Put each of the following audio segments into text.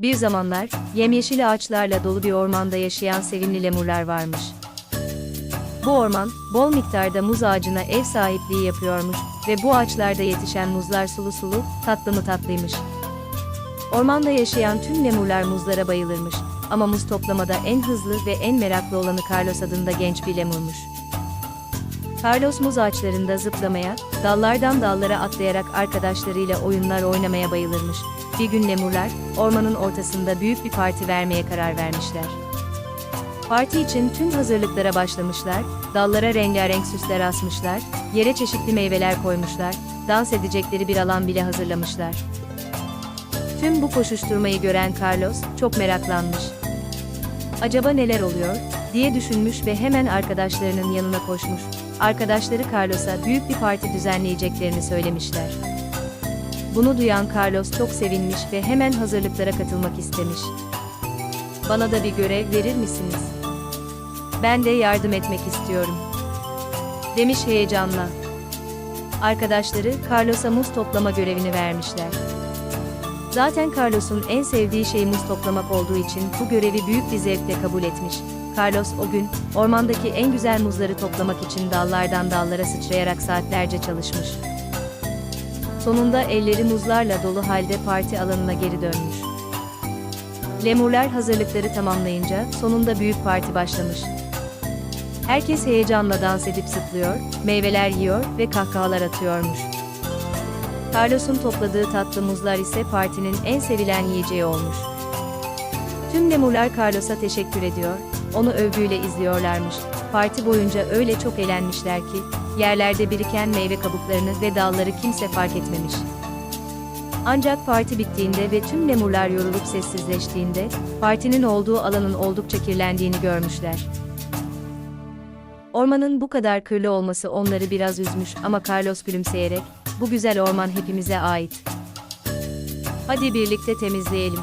Bir zamanlar, yemyeşil ağaçlarla dolu bir ormanda yaşayan sevimli lemurlar varmış. Bu orman, bol miktarda muz ağacına ev sahipliği yapıyormuş ve bu ağaçlarda yetişen muzlar sulu sulu, tatlı mı tatlıymış. Ormanda yaşayan tüm lemurlar muzlara bayılırmış ama muz toplamada en hızlı ve en meraklı olanı Carlos adında genç bir lemurmuş. Carlos muz ağaçlarında zıplamaya, dallardan dallara atlayarak arkadaşlarıyla oyunlar oynamaya bayılırmış. Bir gün lemurlar, ormanın ortasında büyük bir parti vermeye karar vermişler. Parti için tüm hazırlıklara başlamışlar, dallara rengarenk süsler asmışlar, yere çeşitli meyveler koymuşlar, dans edecekleri bir alan bile hazırlamışlar. Tüm bu koşuşturmayı gören Carlos çok meraklanmış. Acaba neler oluyor diye düşünmüş ve hemen arkadaşlarının yanına koşmuş. Arkadaşları Carlos'a büyük bir parti düzenleyeceklerini söylemişler. Bunu duyan Carlos çok sevinmiş ve hemen hazırlıklara katılmak istemiş. Bana da bir görev verir misiniz? Ben de yardım etmek istiyorum. Demiş heyecanla. Arkadaşları Carlos'a muz toplama görevini vermişler. Zaten Carlos'un en sevdiği şey muz toplamak olduğu için bu görevi büyük bir zevkle kabul etmiş. Carlos o gün, ormandaki en güzel muzları toplamak için dallardan dallara sıçrayarak saatlerce çalışmış. Sonunda elleri muzlarla dolu halde parti alanına geri dönmüş. Lemurlar hazırlıkları tamamlayınca sonunda büyük parti başlamış. Herkes heyecanla dans edip zıplıyor, meyveler yiyor ve kahkahalar atıyormuş. Carlos'un topladığı tatlı muzlar ise partinin en sevilen yiyeceği olmuş. Tüm lemurlar Carlos'a teşekkür ediyor, onu övgüyle izliyorlarmış. Parti boyunca öyle çok eğlenmişler ki, yerlerde biriken meyve kabuklarını ve dalları kimse fark etmemiş. Ancak parti bittiğinde ve tüm lemurlar yorulup sessizleştiğinde, partinin olduğu alanın oldukça kirlendiğini görmüşler. Ormanın bu kadar kirli olması onları biraz üzmüş ama Carlos gülümseyerek, bu güzel orman hepimize ait. Hadi birlikte temizleyelim.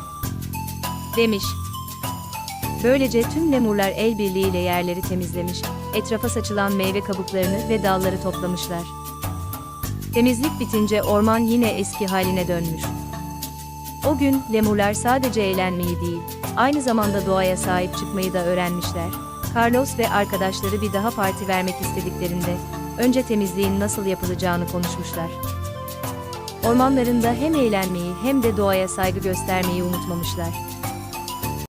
Demiş. Böylece tüm lemurlar el birliğiyle yerleri temizlemiş, etrafa saçılan meyve kabuklarını ve dalları toplamışlar. Temizlik bitince orman yine eski haline dönmüş. O gün lemurlar sadece eğlenmeyi değil, aynı zamanda doğaya sahip çıkmayı da öğrenmişler. Carlos ve arkadaşları bir daha parti vermek istediklerinde, önce temizliğin nasıl yapılacağını konuşmuşlar. Ormanlarında hem eğlenmeyi hem de doğaya saygı göstermeyi unutmamışlar.